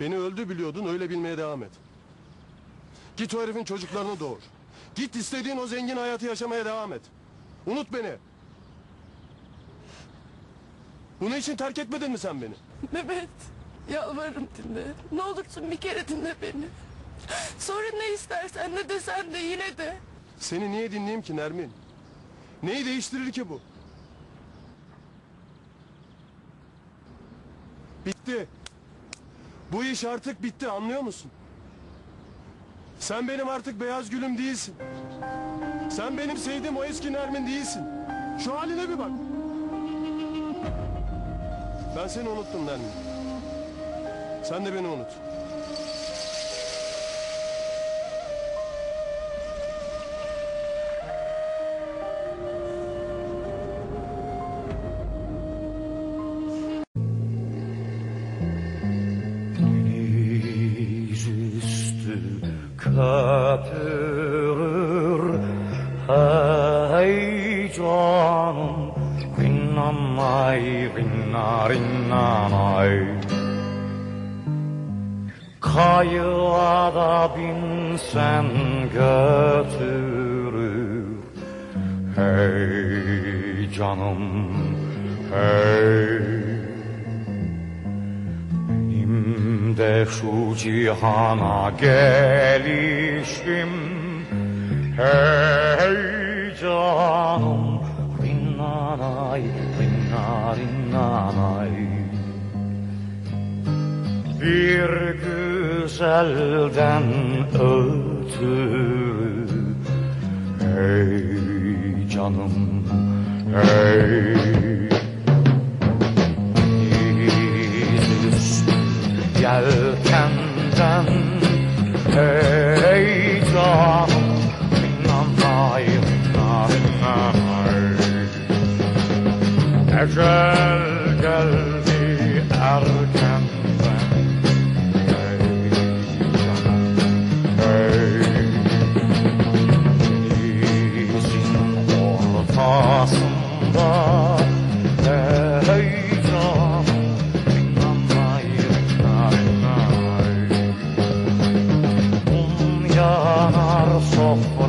Beni öldü biliyordun öyle bilmeye devam et. Git o herifin çocuklarını doğur. Git istediğin o zengin hayatı yaşamaya devam et. Unut beni. Bunun için terk etmedin mi sen beni? Mehmet yalvarırım dinle. Ne olursun bir kere dinle beni. Sonra ne istersen ne desen de yine de. Seni niye dinleyeyim ki Nermin? Neyi değiştirir ki bu? Bitti. Bu iş artık bitti anlıyor musun? Sen benim artık beyaz gülüm değilsin. Sen benim sevdiğim o eski Nermin değilsin. Şu haline bir bak. Ben seni unuttum Nermin. Sen de beni unut. Köpürür Hey canım Rinnamay rinna rinnamay Kayığa da binsen götürür. Hey canım hey de şu cihana gelişim. Hey canım Rinnanay, rinna rinnanay Bir güzelden ötürü Hey canım, hey Ecel geldi erkenden Ey canım, ey Denizin ortasında for.